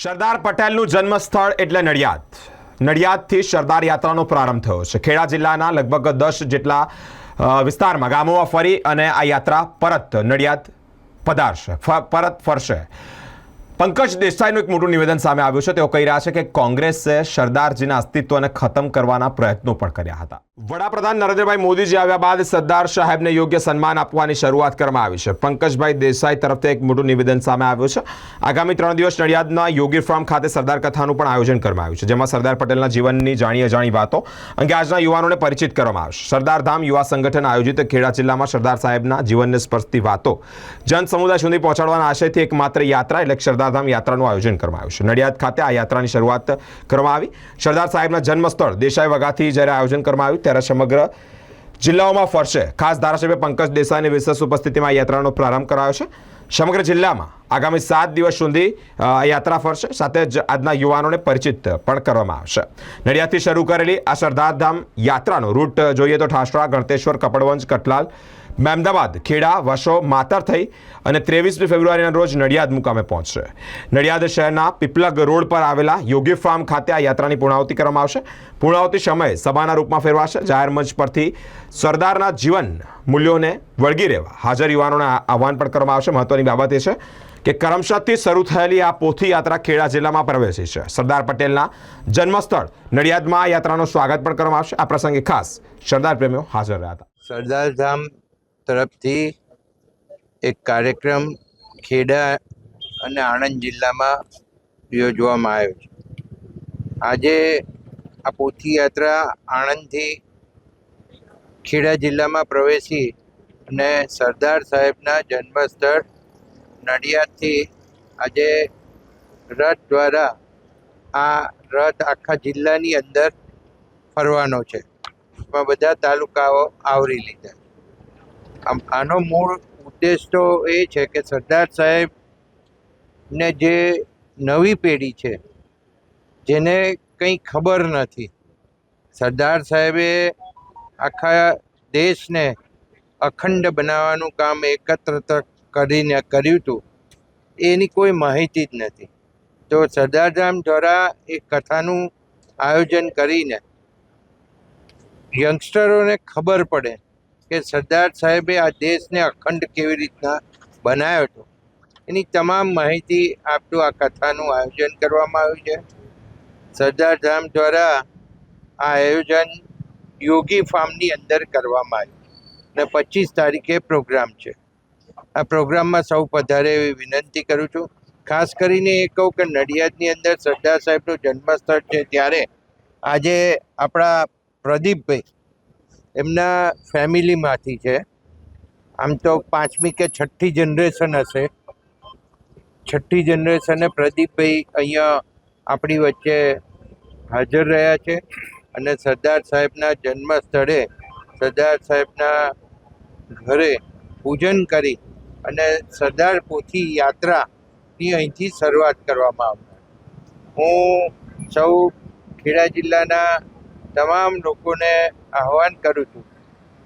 સરદાર પટેલનું જન્મસ્થળ એટલે નડિયાદ. નડિયાદથી સરદાર યાત્રાનો પ્રારંભ થયો છે. ખેડા જિલ્લાના લગભગ દસ જેટલા વિસ્તારમાં ગામોમાં ફરી અને આ યાત્રા પરત નડિયાદ પધારશે. પરત ફરશે. પંકજ દેસાઈનું એક મોટું નિવેદન સામે આવ્યું છે. તેઓ કહી રહ્યા છે કે કોંગ્રેસે સરદારજીના અસ્તિત્વને ખતમ કરવાના પ્રયત્નો પણ કર્યા હતા. વડાપ્રધાન નરેન્દ્રભાઈ મોદીજી આવ્યા બાદ સરદાર સાહેબને યોગ્ય સન્માન આપવાની શરૂઆત કરવામાં આવી છે. પંકજભાઈ દેસાઈ તરફથી એક મોટું નિવેદન સામે આવ્યું છે. આગામી ત્રણ દિવસ નડિયાદના યોગી ફાર્મ ખાતે સરદાર કથાનું પણ આયોજન કરવામાં આવ્યું છે, જેમાં સરદાર પટેલના જીવનની જાણી અજાણી વાતો અંગે આજના યુવાનોને પરિચિત કરવામાં આવશે. સરદાર ધામ યુવા સંગઠન આયોજિત ખેડા જિલ્લામાં સરદાર સાહેબના જીવનને સ્પર્શતી વાતો જન સમુદાય સુધી પહોંચાડવાના આશયથી એક માત્ર યાત્રા એટલે કે સરદારધામ યાત્રાનું આયોજન કરવામાં આવ્યું છે. નડિયાદ ખાતે આ યાત્રાની શરૂઆત કરવામાં આવી. સરદાર સાહેબના જન્મસ્થળ દેસાઈ વગાથી જ્યારે આયોજન કરવામાં આવ્યું, ત્યારે સમગ્ર જિલ્લાઓમાં ફરશે. ખાસ ધારાસભ્ય પંકજ દેસાઈની વિશેષ ઉપસ્થિતિમાં યાત્રાનો પ્રારંભ કરાયો છે. સમગ્ર જિલ્લામાં આગામી સાત દિવસ સુધી યાત્રા ફરશે. સાથે જ આજના યુવાનોને પરિચિત પણ કરવામાં આવશે. નડિયાદથી શરૂ કરેલી આ સરદારધામ યાત્રાનો રૂટ જોઈએ તો ઠાસરા ગણતેશ્વર, કપડવંજ, કટલાલ મહેમદાબાદ ખેડા, વસો, માતર થઈ અને ત્રેવીસમી ફેબ્રુઆરીના રોજ નડિયાદ મુકામે પહોંચશે. નડિયાદ શહેરના પીપલગ રોડ પર આવેલા યોગી ફાર્મ ખાતે આ યાત્રાની પૂર્ણાહુતિ કરવામાં આવશે. પૂર્ણાહુતિ સમયે સભાના રૂપમાં ફેરવાશે. જાહેર મંચ પરથી સરદારના જીવન મૂલ્યોને વળગી રહેવા હાજર યુવાનોને આહવાન પણ કરવામાં આવશે. મહત્વની બાબત એ છે કે કરમસદથી શરૂ થયેલી આ પોથી યાત્રા ખેડા જિલ્લામાં પ્રવેશી છે. સરદાર પટેલના જન્મસ્થળ નડિયાદમાં આ યાત્રાનું સ્વાગત પણ કરવામાં આવશે. આ પ્રસંગે ખાસ સરદાર પ્રેમીઓ હાજર રહ્યા હતા. સરદાર ધામ તરફથી એક કાર્યક્રમ ખેડા અને આણંદ જિલ્લામાં યોજવામાં આવ્યો છે. આજે આ પોથીયાત્રા આણંદથી ખેડા જિલ્લામાં પ્રવેશી અને સરદાર સાહેબના જન્મસ્થળ નડિયાદથી આજે રથ દ્વારા આ રથ આખા જિલ્લાની અંદર ફરવાનો છે. એમાં બધા તાલુકાઓ આવરી લીધા આનો મૂળ ઉદ્દેશ તો એ છે કે સરદાર સાહેબને જે નવી પેઢી છે, જેને કંઈ ખબર નથી, સરદાર સાહેબે આખા દેશને અખંડ બનાવવાનું કામ એકત્ર કરીને કર્યું હતું, એની કોઈ માહિતી જ નથી. તો સરદારધામ દ્વારા એક કથાનું આયોજન કરીને યંગસ્ટરોને ખબર પડે કે સરદાર સાહેબે આ દેશને અખંડ કેવી રીતના બનાવ્યો હતો. એની તમામ માહિતી આપતું આ કથાનું આયોજન કરવામાં આવ્યું છે. સરદાર ધામ દ્વારા આ આયોજન યોગી ફાર્મની અંદર કરવામાં આવ્યું અને પચીસ તારીખે પ્રોગ્રામ છે. આ પ્રોગ્રામમાં સૌ પધારે એવી વિનંતી કરું છું. ખાસ કરીને એ કહું કે નડિયાદની અંદર સરદાર સાહેબનું જન્મસ્થળ છે ત્યારે આજે આપણા પ્રદીપભાઈ એમના ફેમિલીમાંથી છે. આમ તો પાંચમી કે છઠ્ઠી જનરેશન હશે. છઠ્ઠી જનરેશને પ્રદીપભાઈ અહીંયા આપણી વચ્ચે હાજર રહ્યા છે અને સરદાર સાહેબના જન્મ સ્થળે સરદાર સાહેબના ઘરે પૂજન કરી અને સરદાર પોથી યાત્રાની અહીંથી શરૂઆત કરવામાં આવશે હું સૌ ખેડા જિલ્લાના તમામ લોકોને આહવાન કરું છું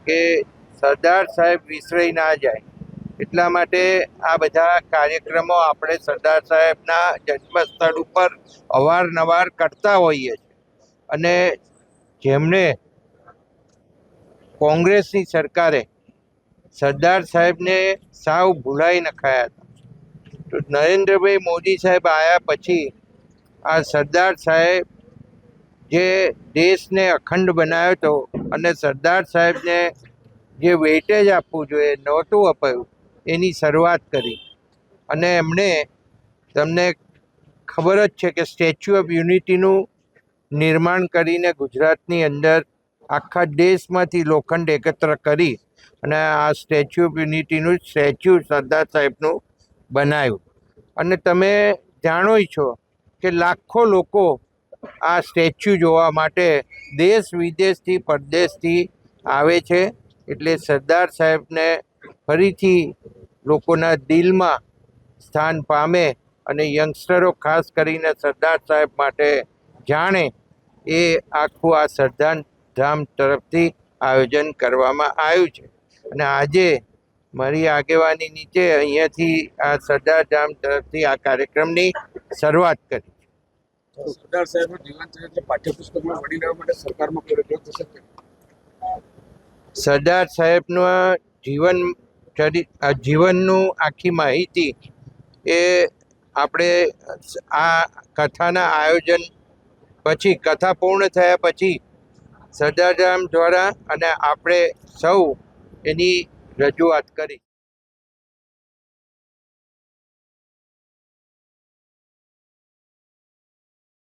કે સરદાર સાહેબ વિસરાઈ ના જાય. એટલા માટે આ બધા કાર્યક્રમો આપણે સરદાર સાહેબના જન્મસ્થળ ઉપર અવારનવાર કરતા હોઈએ છીએ. અને જેમણે કોંગ્રેસની સરકારે સરદાર સાહેબને સાવ ભૂલાઈ નખાયા હતા. તો નરેન્દ્રભાઈ મોદી સાહેબ આવ્યા પછી આ સરદાર સાહેબ જે દેશને અખંડ બનાવ્યો હતો અને સરદાર સાહેબને જે વેઇટેજ આપવું જોઈએ, નહોતું અપાયું, એની શરૂઆત કરી. અને એમણે તમને ખબર જ છે કે સ્ટેચ્યુ ઓફ યુનિટીનું નિર્માણ કરીને ગુજરાતની અંદર આખા દેશમાંથી લોખંડ એકત્ર કરી અને આ સ્ટેચ્યુ ઓફ યુનિટીનું સ્ટેચ્યુ સરદાર સાહેબનું બનાવ્યું. અને તમે જાણો છો કે લાખો લોકો આ સ્ટેચ્યુ જોવા માટે દેશ વિદેશથી, પરદેશથી આવે છે. એટલે સરદાર સાહેબને ફરીથી લોકોના દિલમાં સ્થાન પામે અને યંગસ્ટરો ખાસ કરીને સરદાર સાહેબ માટે જાણે એ આખું આ સરદાર ધામ તરફથી આયોજન કરવામાં આવ્યું છે. અને આજે મારી આગેવાની નીચે અહીંયાથી આ સરદાર ધામ તરફથી આ કાર્યક્રમની શરૂઆત કરી. સરદાર સાહેબનું જીવન ચરિત્ર પાઠ્યપુસ્તકમાં વડી લેવા માટે સરકારમાં રજૂઆત થશે સરદાર સાહેબનું જીવન જીવનનું આખી માહિતી એ આપણે આ કથાના આયોજન પછી, કથા પૂર્ણ થયા પછી સરદારધામ દ્વારા અને આપણે સૌ એની રજૂઆત કરી.